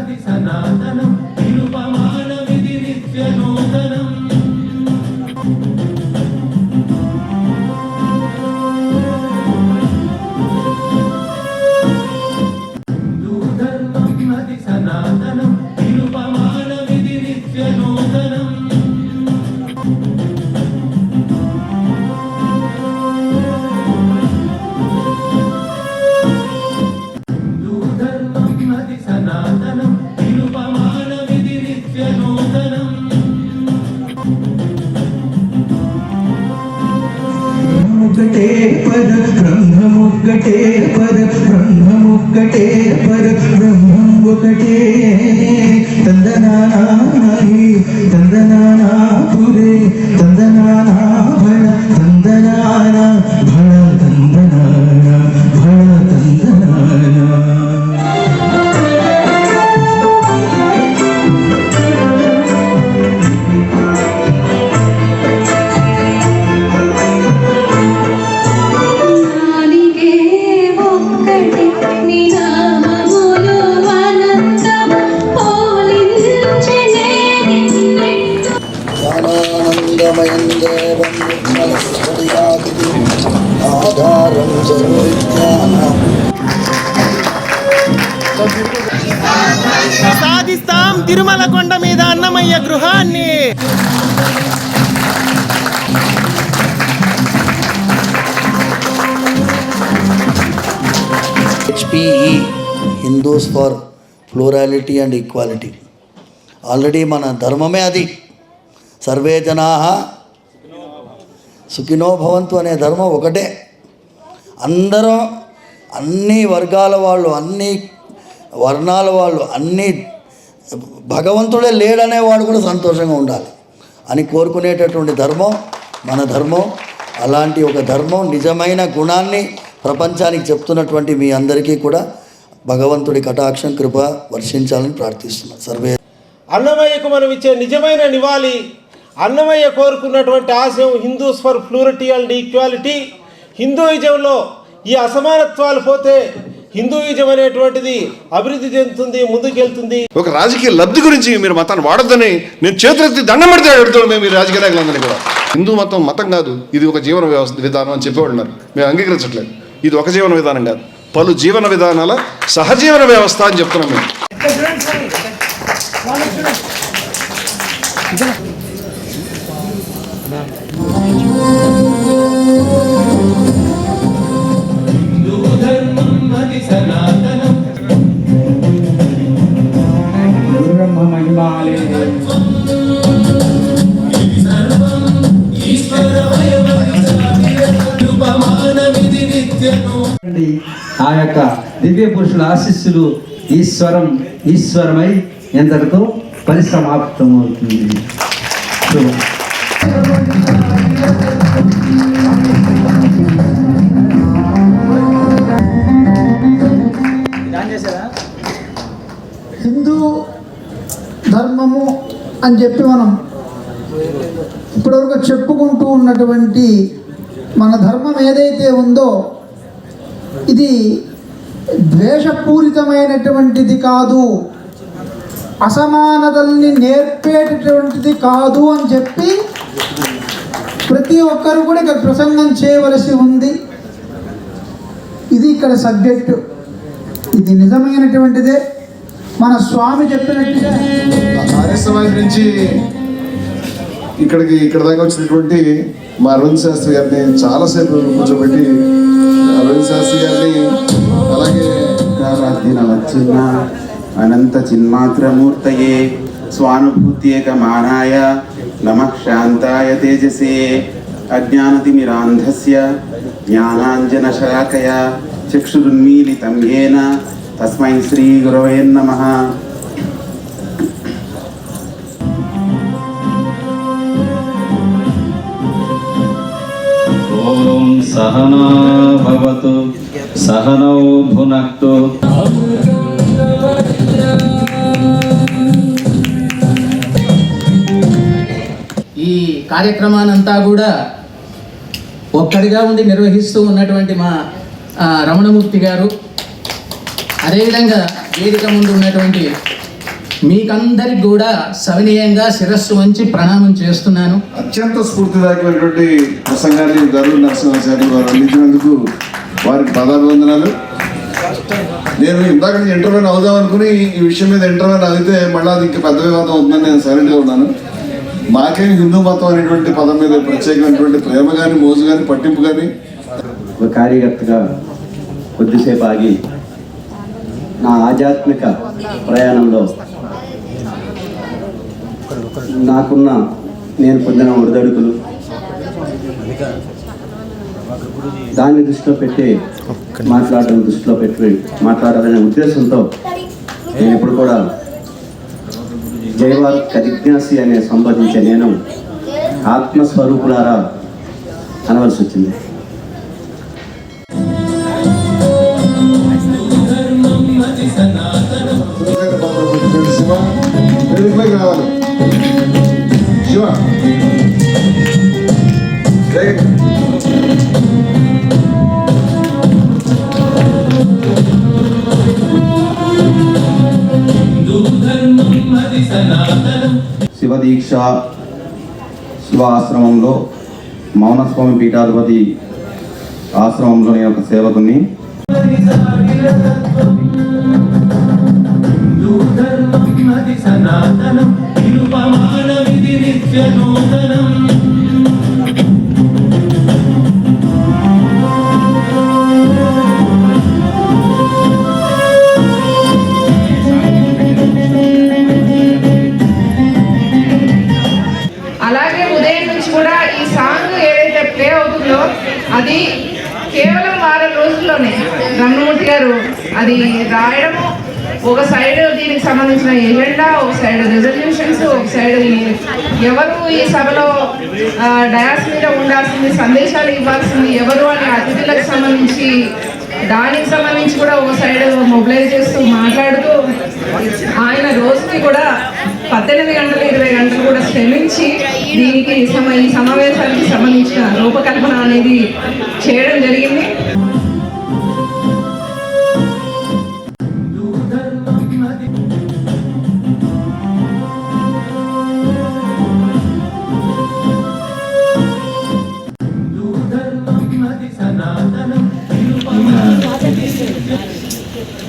ధర్మమది సనాతనం బ్రహ్మముక్కటే పర సాధిస్తాం తిరుమల కొండ మీద అన్నమయ్య గృహాన్ని. HPE Hindus for plurality and equality already మన ధర్మమే అది. సర్వే జనా సుఖినో భవంతు అనే ధర్మం ఒకటే. అందరం అన్ని వర్గాల వాళ్ళు అన్ని వర్ణాల వాళ్ళు అన్ని భగవంతుడే లేడనే వాడు కూడా సంతోషంగా ఉండాలి అని కోరుకునేటటువంటి ధర్మం మన ధర్మం. అలాంటి ఒక ధర్మం నిజమైన గుణాన్ని ప్రపంచానికి చెప్తున్నటువంటి మీ అందరికీ కూడా భగవంతుడి కటాక్షం కృప వర్షించాలని ప్రార్థిస్తున్నాను సర్వే అన్నమయ్యకు మనం ఇచ్చే నిజమైన నివాళి అన్నమయ్య కోరుకున్నటువంటి ఆశయం Hindus for plurality and equality. హిందూయిజంలో ఈ అసమానత్వాలు పోతే హిందూయిజం అనేటువంటిది అభివృద్ధి చెందుతుంది ముందుకెళ్తుంది. ఒక రాజకీయ లబ్ధి గురించి మీరు మతాన్ని వాడొద్దని నేను చేతులెత్తి దండం పెడితే అడుగుతాడు మేము ఈ రాజకీయ నాయకులందరినీ కూడా. హిందూ మతం మతం కాదు ఇది ఒక జీవన వ్యవస్థ విధానం అని చెప్పేవాడు ఉన్నారు మేము అంగీకరించట్లేదు. ఇది ఒక జీవన విధానం కాదు. పలు జీవన విధానాల సహజీవన వ్యవస్థ అని చెప్తున్నాం మేము. హిందూ దివ్య పురుషుల ఆశీస్సులు ఈశ్వరం ఈశ్వరమై ఎందరితో పరిసమాప్తం అవుతుంది. హిందూ ధర్మము అని చెప్పి మనం ఇప్పటివరకు చెప్పుకుంటూ ఉన్నటువంటి మన ధర్మం ఏదైతే ఉందో ఇది ద్వేషపూరితమైనటువంటిది కాదు. అసమానతల్ని నేర్పేటటువంటిది కాదు అని చెప్పి ప్రతి ఒక్కరు కూడా ఇక్కడ ప్రసంగం చేయవలసి ఉంది. ఇది ఇక్కడ సబ్జెక్టు. ఇది నిజమైనటువంటిదే. మన స్వామి చెప్పినట్టుగా సమాజ్ నుంచి ఇక్కడికి ఇక్కడ దాకా వచ్చినటువంటి మా అరవింద్ శాస్త్రి గారిని చాలాసేపు కూర్చోబెట్టి అరవింద్ శాస్త్రి గారిని అలాగే వచ్చిన అనంత చిన్మాత్రమూర్తయే స్వానుభూత్యేకమానాయ నమ శాంతాయ తేజసే అజ్ఞానతిమిరాంధస్య జ్ఞానాంజనశలాకయ చక్షురున్మీలితం ఏన తస్మై శ్రీగురవే నమ ఓం సహనా సహనౌ భునక్తు ఈ కార్యక్రమానంతా కూడా ఒక్కడిగా ఉండి నిర్వహిస్తూ ఉన్నటువంటి మా రమణమూర్తి గారు అదేవిధంగా వేదిక ముందు ఉన్నటువంటి మీకందరికి కూడా సవినయంగా శిరస్సు వంచి ప్రణామం చేస్తున్నాను. అత్యంత స్ఫూర్తిదాయకమైనటువంటి ప్రసంగాన్ని గరుడు నరసింహశాఖ వారు అందించినందుకు వారికి పదాభివందనాలు నేను ఇందాక నుంచి ఇంటర్వ్యూ అవుదాం అనుకుని ఈ విషయం మీద ఇంటర్వ్యూ అయితే మళ్ళీ అది ఇంకా పెద్ద వివాదం అవుతుందని నేను సైలెంట్గా ఉన్నాను. మాకేం హిందూ మతం అనేటువంటి పదం మీద ప్రత్యేకమైనటువంటి ప్రేమ కానీ మోజు కానీ పట్టింపు కానీ ఒక కార్యకర్తగా కొద్దిసేపు ఆగి నా ఆధ్యాత్మిక ప్రయాణంలో నాకున్న నేను పొందిన ఒడిదడుకులు దాన్ని దృష్టిలో పెట్టి మాట్లాడడం దృష్టిలో పెట్టి మాట్లాడాలనే ఉద్దేశంతో నేను ఇప్పుడు కూడా జైవార్ కజిజ్ఞాసి అనే సంబోధించే నేను ఆత్మస్వరూపులారా అనవలసి వచ్చింది. దీక్ష శివ ఆశ్రమంలో మౌనస్వామి పీఠాధిపతి ఆశ్రమంలో నేను ఒక సేవకుని హిందూ ధర్మం అది సనాతనం నిరుపమానమిది అలాగే ఉదయం నుంచి కూడా ఈ సాంగ్ ఏదైతే ప్లే అవుతుందో అది కేవలం వారం రోజుల్లోనే. రమణమూర్తి గారు అది రాయడము ఒక సైడ్ దీనికి సంబంధించిన ఎజెండా ఒక సైడ్ రెజల్యూషన్స్ ఒక సైడ్ ఎవరు ఈ సభలో డయాస్ మీద ఉండాల్సింది సందేశాలు ఇవ్వాల్సింది ఎవరు అనే అతిథులకు సంబంధించి దానికి సంబంధించి కూడా ఒక సైడ్ మొబిలైజ్ చేస్తూ మాట్లాడుతూ ఆయన రోజుకి కూడా పద్దెనిమిది గంటలు ఇరవై గంటలు కూడా శ్రమించి దీనికి సమ ఈ సమావేశానికి సంబంధించిన రూపకల్పన అనేది చేయడం జరిగింది.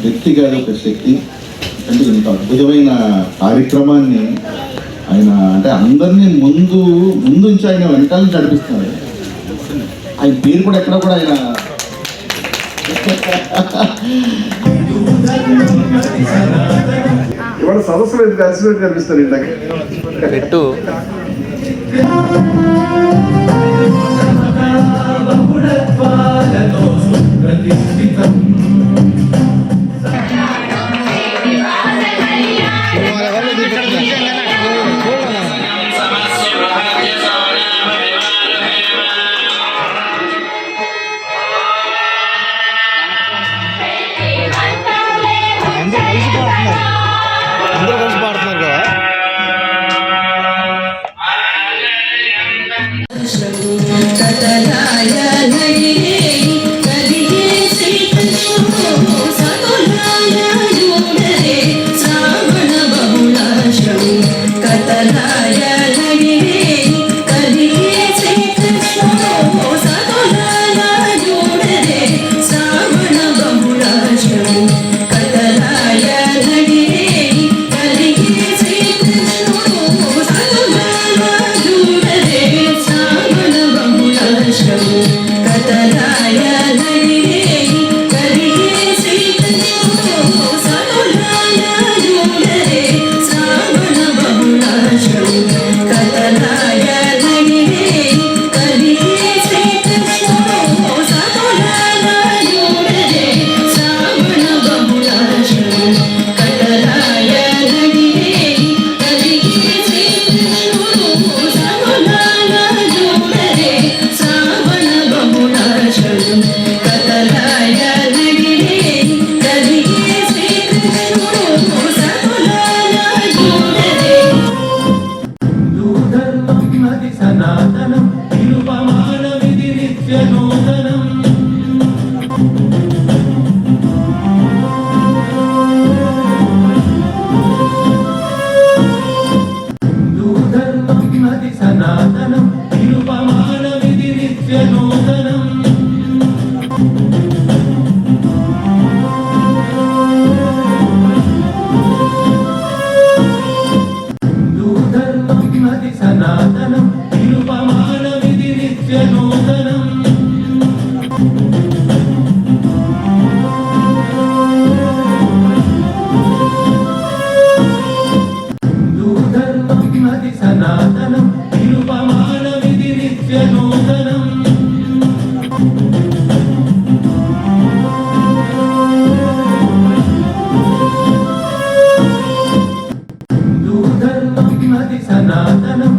వ్యక్తిగా ఒక శక్తి అంటే ఇంత అద్భుతమైన కార్యక్రమాన్ని ఆయన అంటే అందరినీ ముందు ముందు నుంచి ఆయన వెనకాల నుంచి నడిపిస్తున్నాడు ఆయన పేరు కూడా ఎక్కడ కూడా ఆయన ఇవాళ సదస్సులు ఎందుకు అలసినట్టు కనిపిస్తారు ఇందాక. సుప్రతిష్ఠితం I. సనాతనం